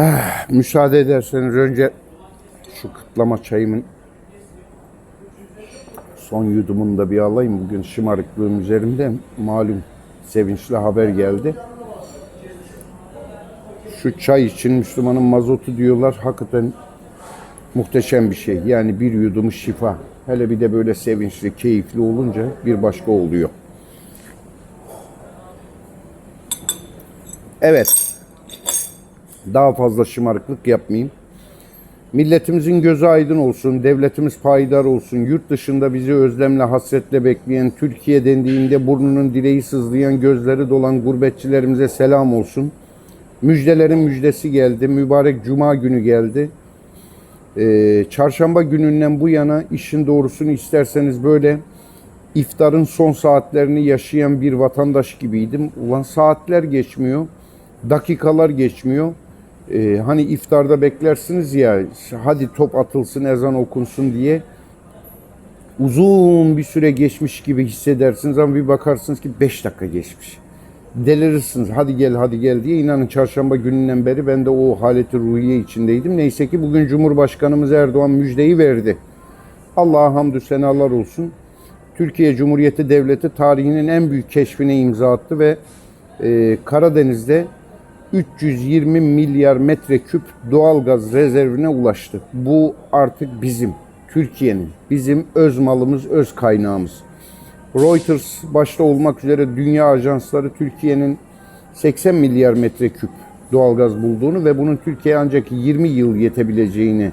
Ah, müsaade ederseniz önce şu kıtlama çayımın son yudumunu da bir alayım. Bugün şımarıklığım üzerimde malum sevinçli haber geldi. Şu çay için Müslümanın mazotu diyorlar. Hakikaten muhteşem bir şey. Yani bir yudumu şifa. Hele bir de böyle sevinçli, keyifli olunca bir başka oluyor. Evet. Daha fazla şımarıklık yapmayayım. Milletimizin gözü aydın olsun, devletimiz payidar olsun, yurt dışında bizi özlemle, hasretle bekleyen, Türkiye dendiğinde burnunun direği sızlayan, gözleri dolan gurbetçilerimize selam olsun. Müjdelerin müjdesi geldi, mübarek cuma günü geldi. Ee, çarşamba gününden bu yana işin doğrusunu isterseniz böyle iftarın son saatlerini yaşayan bir vatandaş gibiydim. Ulan saatler geçmiyor, dakikalar geçmiyor. Ee, hani iftarda beklersiniz ya hadi top atılsın ezan okunsun diye uzun bir süre geçmiş gibi hissedersiniz ama bir bakarsınız ki 5 dakika geçmiş. Delirirsiniz hadi gel hadi gel diye inanın çarşamba gününden beri ben de o haleti ruhiye içindeydim. Neyse ki bugün Cumhurbaşkanımız Erdoğan müjdeyi verdi. Allah'a hamdü senalar olsun. Türkiye Cumhuriyeti Devleti tarihinin en büyük keşfine imza attı ve e, Karadeniz'de 320 milyar metreküp doğalgaz rezervine ulaştı. Bu artık bizim, Türkiye'nin, bizim öz malımız, öz kaynağımız. Reuters başta olmak üzere dünya ajansları Türkiye'nin 80 milyar metreküp doğalgaz bulduğunu ve bunun Türkiye'ye ancak 20 yıl yetebileceğini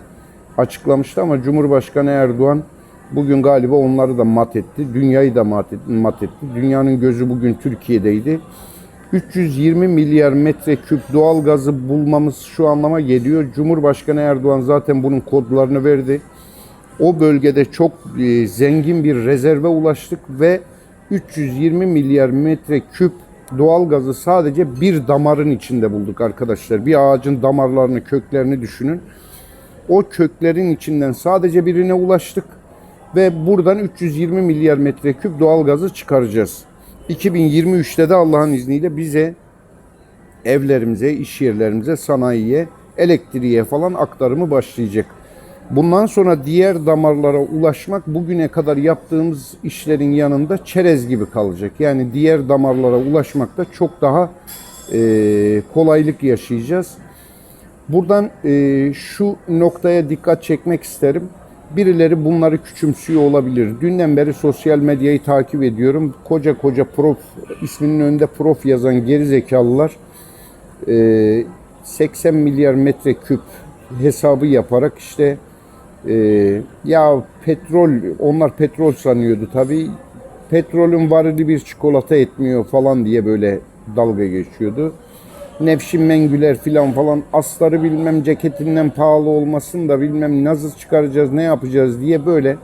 açıklamıştı ama Cumhurbaşkanı Erdoğan bugün galiba onları da mat etti. Dünyayı da. Mat etti. Dünyanın gözü bugün Türkiye'deydi. 320 milyar metreküp doğal gazı bulmamız şu anlama geliyor. Cumhurbaşkanı Erdoğan zaten bunun kodlarını verdi. O bölgede çok e, zengin bir rezerve ulaştık ve 320 milyar metreküp doğal gazı sadece bir damarın içinde bulduk arkadaşlar. Bir ağacın damarlarını, köklerini düşünün. O köklerin içinden sadece birine ulaştık ve buradan 320 milyar metreküp doğal gazı çıkaracağız. 2023'te de Allah'ın izniyle bize evlerimize, iş yerlerimize, sanayiye, elektriğe falan aktarımı başlayacak. Bundan sonra diğer damarlara ulaşmak bugüne kadar yaptığımız işlerin yanında çerez gibi kalacak. Yani diğer damarlara ulaşmakta çok daha e, kolaylık yaşayacağız. Buradan e, şu noktaya dikkat çekmek isterim. Birileri bunları küçümsüyor olabilir. Dünden beri sosyal medyayı takip ediyorum. Koca koca prof, isminin önünde prof yazan geri zekalılar e, 80 milyar metreküp hesabı yaparak işte e, ya petrol, onlar petrol sanıyordu tabii. Petrolün varili bir çikolata etmiyor falan diye böyle dalga geçiyordu. Nevşin Mengüler filan falan asları bilmem ceketinden pahalı olmasın da bilmem nasıl çıkaracağız ne yapacağız diye böyle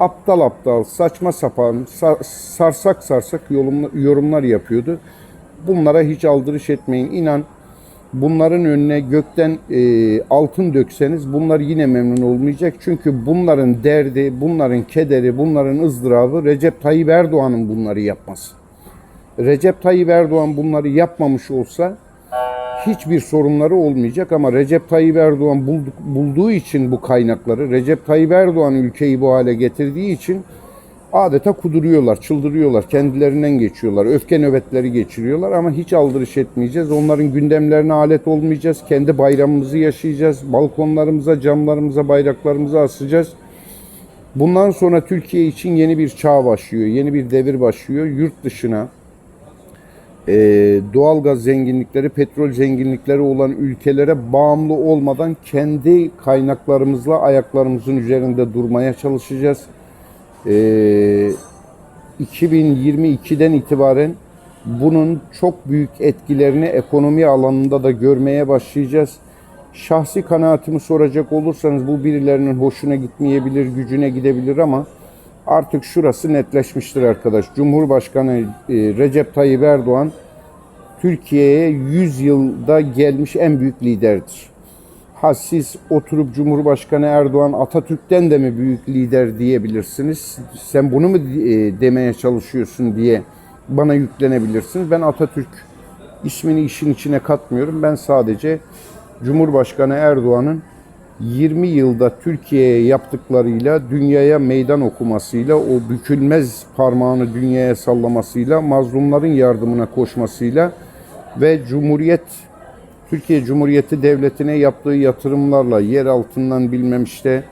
aptal aptal saçma sapan sa- sarsak sarsak yorum- yorumlar yapıyordu. Bunlara hiç aldırış etmeyin. İnan bunların önüne gökten e, altın dökseniz bunlar yine memnun olmayacak. Çünkü bunların derdi, bunların kederi, bunların ızdırabı Recep Tayyip Erdoğan'ın bunları yapması. Recep Tayyip Erdoğan bunları yapmamış olsa hiçbir sorunları olmayacak ama Recep Tayyip Erdoğan bulduk, bulduğu için bu kaynakları, Recep Tayyip Erdoğan ülkeyi bu hale getirdiği için adeta kuduruyorlar, çıldırıyorlar, kendilerinden geçiyorlar, öfke nöbetleri geçiriyorlar ama hiç aldırış etmeyeceğiz. Onların gündemlerine alet olmayacağız. Kendi bayramımızı yaşayacağız. Balkonlarımıza, camlarımıza, bayraklarımızı asacağız. Bundan sonra Türkiye için yeni bir çağ başlıyor, yeni bir devir başlıyor. Yurt dışına, e, doğalgaz zenginlikleri, petrol zenginlikleri olan ülkelere bağımlı olmadan kendi kaynaklarımızla ayaklarımızın üzerinde durmaya çalışacağız. E, 2022'den itibaren bunun çok büyük etkilerini ekonomi alanında da görmeye başlayacağız. Şahsi kanaatimi soracak olursanız bu birilerinin hoşuna gitmeyebilir, gücüne gidebilir ama artık şurası netleşmiştir arkadaş. Cumhurbaşkanı e, Recep Tayyip Erdoğan Türkiye'ye 100 yılda gelmiş en büyük liderdir. Ha siz oturup Cumhurbaşkanı Erdoğan Atatürk'ten de mi büyük lider diyebilirsiniz? Sen bunu mu e, demeye çalışıyorsun diye bana yüklenebilirsiniz. Ben Atatürk ismini işin içine katmıyorum. Ben sadece Cumhurbaşkanı Erdoğan'ın 20 yılda Türkiye'ye yaptıklarıyla, dünyaya meydan okumasıyla, o bükülmez parmağını dünyaya sallamasıyla, mazlumların yardımına koşmasıyla ve Cumhuriyet Türkiye Cumhuriyeti Devleti'ne yaptığı yatırımlarla yer altından bilmem işte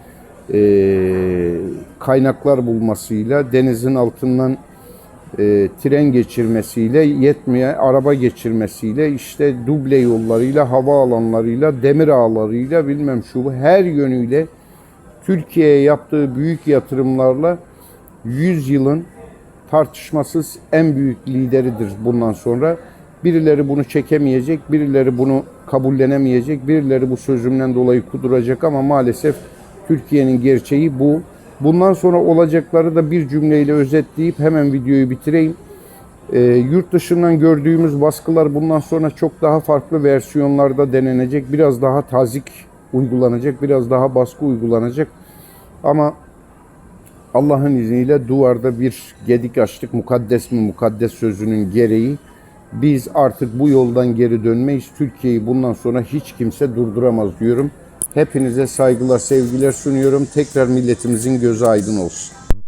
eee, kaynaklar bulmasıyla, denizin altından e, tren geçirmesiyle yetmeye araba geçirmesiyle işte duble yollarıyla hava alanlarıyla demir ağlarıyla bilmem şu bu her yönüyle Türkiye'ye yaptığı büyük yatırımlarla 100 yılın tartışmasız en büyük lideridir bundan sonra. Birileri bunu çekemeyecek, birileri bunu kabullenemeyecek, birileri bu sözümden dolayı kuduracak ama maalesef Türkiye'nin gerçeği bu. Bundan sonra olacakları da bir cümleyle özetleyip hemen videoyu bitireyim. Ee, yurt dışından gördüğümüz baskılar bundan sonra çok daha farklı versiyonlarda denenecek. Biraz daha tazik uygulanacak, biraz daha baskı uygulanacak. Ama Allah'ın izniyle duvarda bir gedik açtık. Mukaddes mi mukaddes sözünün gereği. Biz artık bu yoldan geri dönmeyiz. Türkiye'yi bundan sonra hiç kimse durduramaz diyorum. Hepinize saygılar, sevgiler sunuyorum. Tekrar milletimizin gözü aydın olsun.